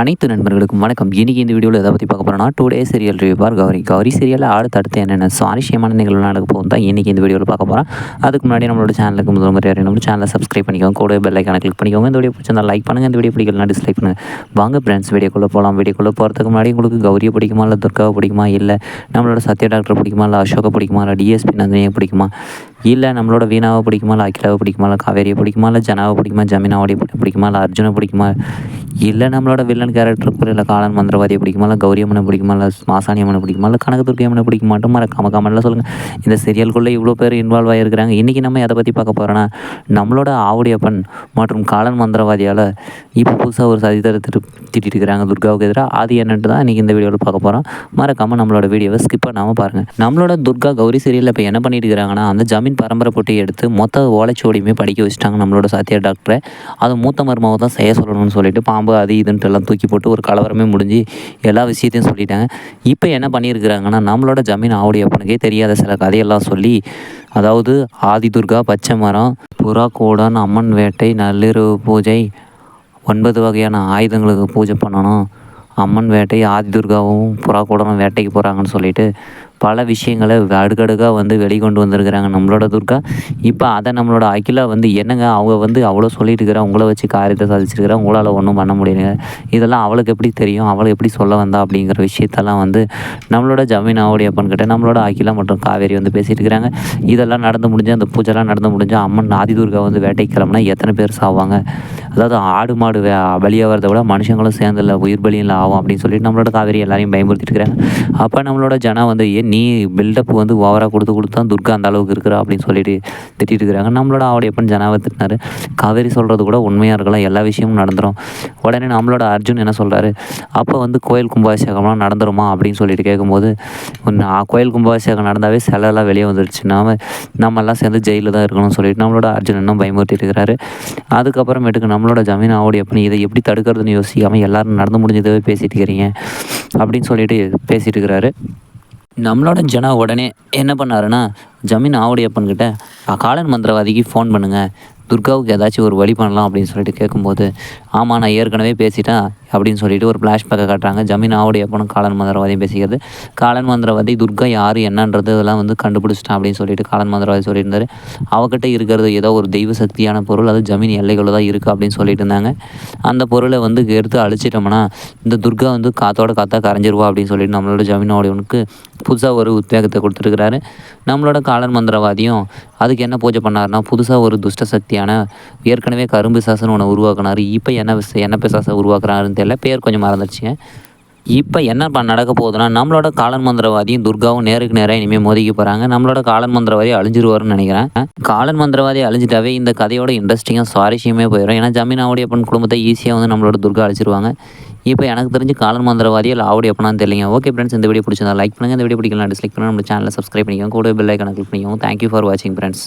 அனைத்து நண்பர்களுக்கும் வணக்கம். இன்றைக்கி இந்த வீடியோவில் எதை பற்றி பார்க்க போகிறோம்னா டூ டே சீரியல் ரிவ்யூ பார் கௌரி. கௌரி சீரியலில் அடுத்தடுத்து என்னென்ன சுவாரஸ்யமான நிகழ்வு நடக்க போகும் தான் இன்றைக்கி இந்த வீடியோவில் பார்க்க போகிறோம் அதுக்கு முன்னாடி நம்மளோட சேனலுக்கு முதல் முறை யாரையும் நம்ம சேனலை சப்ஸ்கிரைப் பண்ணிக்கோங்க. கூட பெல் ஐக்கான கிளிக் பண்ணிக்கோங்க. இந்த வீடியோ பிடிச்சிருந்தா லைக் பண்ணுங்கள் இந்த வீடியோ பிடிக்கலாம் டிஸ்லைக் பண்ணுங்கள் வாங்க ஃப்ரெண்ட்ஸ் வீடியோக்குள்ளே போகலாம் வீடியோக்குள்ளே போகிறதுக்கு முன்னாடி உங்களுக்கு கௌரியை பிடிக்குமா இல்லை துர்காவை பிடிக்குமா? இல்லை நம்மளோட சத்யா டாக்டர் பிடிக்குமா? இல்லை அசோகை பிடிக்குமா? இல்லை டிஎஸ்பி நந்தினியை பிடிக்குமா? இல்லை நம்மளோட வீணாவை பிடிக்குமா? இல்லை அகிலாவை பிடிக்குமா? இல்லை காவேரியை பிடிக்குமா? இல்லை ஜனாவை பிடிக்குமா? ஜமீனாவோடைய பிடிக்குமா? இல்லை அர்ஜுனை பிடிக்குமா? இல்லை நம்மளோட வில்லன் கேரக்டர் இல்லை காலன் மந்திரவாதியை பிடிக்குமா? இல்லை கௌரி அம்மனை பிடிக்குமா? இல்லை மாசாணி அம்மனை பிடிக்குமா? இல்லை கனகதுர்கி அம்மனை பிடிக்க மாட்டோம்? மறக்காம கமெண்ட்டில் சொல்லுங்கள் இந்த சீரியல்குள்ளே இவ்வளோ பேர் இன்வால்வ் ஆகிருக்கிறாங்க இன்றைக்கி நம்ம எதை பற்றி பார்க்க போகிறோன்னா நம்மளோட ஆவுடையப்பன் மற்றும் காலன் மந்திரவாதியால் இப்போ புதுசாக ஒரு சதித்தரை திட்டிட்டு இருக்கிறாங்க துர்காவுக்கு எதிராக அது என்னன்ட்டு தான் இன்றைக்கி இந்த வீடியோவில் பார்க்க போகிறோம் மறக்காமல் நம்மளோட வீடியோவை ஸ்கிப் பண்ணாமல் பாருங்கள் நம்மளோட துர்கா கௌரி சீரியலில் இப்போ என்ன பண்ணிட்டு இருக்கிறாங்கன்னா அந்த ஜமீன் பரம்பரை போட்டி எடுத்து மொத்த ஓலைச்சுவடியுமே படிக்க வச்சுட்டாங்க நம்மளோட சத்யா டாக்டரை. அது மூத்த மருமாவை தான் செய்ய சொல்லணும்னு சொல்லிட்டு பாம்பு அது இதுன்ட்டு எல்லாம் தூக்கி போட்டு ஒரு கலவரமே முடிஞ்சு எல்லா விஷயத்தையும் சொல்லிட்டாங்க. இப்போ என்ன பண்ணியிருக்கிறாங்கன்னா நம்மளோட ஜமீன் ஆவுடைய அப்பனுக்கே தெரியாத சில கதையெல்லாம் சொல்லி அதாவது ஆதிதுர்கா பச்சை மரம் புறா கூடன் அம்மன் வேட்டை நள்ளிரவு பூஜை ஒன்பது வகையான ஆயுதங்களுக்கு பூஜை பண்ணணும். அம்மன் வேட்டை ஆதிதுர்காவும் புறா கூடனும் வேட்டைக்கு போகிறாங்கன்னு சொல்லிட்டு பல விஷயங்களை அடுக்கடுக்காக வந்து வெளிக்கொண்டு வந்திருக்கிறாங்க நம்மளோட துர்கா. இப்போ அதை நம்மளோட அகிலா வந்து என்னங்க அவங்க வந்து அவ்வளோ சொல்லிட்டு இருக்கிறா? உங்களை வச்சு காரியத்தை சாதிச்சிருக்கிறா? உங்களால் ஒன்றும் பண்ண முடியலைங்க. இதெல்லாம் அவளுக்கு எப்படி தெரியும்? அவளை எப்படி சொல்ல வந்தா? அப்படிங்கிற விஷயத்தெல்லாம் வந்து நம்மளோட ஜமீன் ஆவுடைய அப்பன் கிட்ட நம்மளோட அகிலா மற்றும் காவேரி வந்து பேசிட்டு இருக்கிறாங்க. இதெல்லாம் நடந்து முடிஞ்சு அந்த பூஜைலாம் நடந்து முடிஞ்சு அம்மன் ஆதிதுர்கா வந்து வேட்டைக்கு கிளம்புனா எத்தனை பேர் சாவாங்க? அதாவது ஆடு மாடு வே வரதை விட மனுஷங்களும் சேர்ந்து இல்லை உயிர் பலியில் ஆகும் அப்படின்னு சொல்லிட்டு நம்மளோட காவேரி எல்லாரையும் பயமுறுத்திட்டு இருக்கிறாங்க. அப்போ நம்மளோட ஜனா வந்து ஏன் நீ பில்டப் வந்து ஓவராக கொடுத்து கொடுத்து தான் துர்கா அந்த அளவுக்கு இருக்கிறா அப்படின்னு சொல்லிட்டு திட்டிட்டு இருக்கிறாங்க. நம்மளோட அவடைய எப்பன் ஜனாவை திட்டினாரு. காவேரி சொல்கிறது கூட உண்மையாக இருக்கலாம். எல்லா விஷயமும் நடந்துடும் உடனே நம்மளோட அர்ஜுன் என்ன சொல்கிறாரு அப்போ வந்து கோயில் கும்பாபிஷேகம்லாம் நடந்துருமா அப்படின்னு சொல்லிட்டு கேட்கும்போது ஒன்று கோயில் கும்பாபிஷேகம் நடந்தாவே சிலைலாம் வெளியே வந்துருச்சு. நாம நம்மெல்லாம் சேர்ந்து ஜெயிலில் தான் இருக்கணும்னு சொல்லிட்டு நம்மளோட அர்ஜுன் இன்னும் பயமுறுத்திட்டு இருக்கிறாரு. அதுக்கப்புறமேட்டுக்கு நம்மளோட ஜமீன் ஆவுடைய இதை எப்படி தடுக்கிறதுன்னு யோசிக்காமல் எல்லோரும் நடந்து முடிஞ்சதவே பேசிட்டு இருக்கிறீங்க அப்படின்னு சொல்லிட்டு பேசிட்டு இருக்கிறாரு. நம்மளோட ஜனா உடனே என்ன பண்ணாருன்னா ஜமீன் ஆவுடையப்பன்கிட்ட காலன் மந்திரவாதிக்கு ஃபோன் பண்ணுங்கள் துர்காவுக்கு ஏதாச்சும் ஒரு வழி பண்ணலாம் அப்படின்னு சொல்லிட்டு கேட்கும்போது ஆமாம் நான் ஏற்கனவே பேசிட்டேன். அப்படின்னு சொல்லிட்டு ஒரு ஃப்ளாஷ்பேக்கை காட்டுறாங்க. ஜமீன் ஆவுடைய காலன் மந்திரவாதியும் பேசிக்கிறது. காலன் மந்திரவாதி துர்கா யார் என்னன்றது இதெல்லாம் வந்து கண்டுபிடிச்சிட்டான் அப்படின்னு சொல்லிட்டு காலன் மந்திரவாதி சொல்லியிருந்தார். அவகிட்ட இருக்கிறது ஏதோ ஒரு தெய்வ சக்தியான பொருள் அது ஜமீன் எல்லைகளில் தான் இருக்குது அப்படின்னு சொல்லிட்டு இருந்தாங்க. அந்த பொருளை வந்து எடுத்து அழிச்சிட்டோம்னா இந்த துர்கா வந்து காத்தோட காத்தா கரைஞ்சிருவா அப்படின்னு சொல்லிட்டு நம்மளோட ஜமீனோடையவனுக்கு புதுசாக ஒரு உத்வேகத்தை கொடுத்துருக்கிறாரு. நம்மளோட காலன் மந்திரவாதியும் அதுக்கு என்ன பூஜை பண்ணாருன்னா புதுசாக ஒரு துஷ்ட சக்தியான ஏற்கனவே கரும்பு சாசன் ஒன்று உருவாக்குனாரு. இப்போ என்ன என்ன பிசாசை உருவாக்குறாருன்னு தெரியல பேர் கொஞ்சம் மறந்துடுச்சுங்க. இப்போ என்ன ப நடக்க போகுதுன்னா நம்மளோட காலன் மந்திரவாதியும் துர்காவும் நேருக்கு நேராக இனிமேல் மோதிக்க போகிறாங்க நம்மளோட காலன் மந்திரவாதி அழிஞ்சிருவாருன்னு நினைக்கிறேன். காலன் மந்திரவாதி அழிஞ்சிட்டாவே இந்த கதையோட இன்ட்ரெஸ்டிங்காக சுவாரஸ்யமே போயிடும் ஏன்னா ஜமீனாவுடைய அப்பன் குடும்பத்தை ஈஸியாக வந்து நம்மளோட துர்கா அழிச்சிருவாங்க. இப்போ எனக்கு தெரிஞ்சு காலன் மந்திரவாதி இல்லை ஆவுடைய அப்பனான்னு தெரியல ஓகே ஃப்ரெண்ட்ஸ் இந்த வீடியோ பிடிச்சிருந்தா லைக் பண்ணுங்கள் இந்த வீடியோ பிடிக்கலாம் டிஸ்லைக் பண்ணுங்கள் நம்ம சேனலை சப்ஸ்கிரைப் பண்ணிக்கோங்க. கூட பெல் ஐக்கான கிளிக் பண்ணிக்கோங்க. தேங்க்யூ ஃபார் வாட்சிங் ஃப்ரெண்ட்ஸ்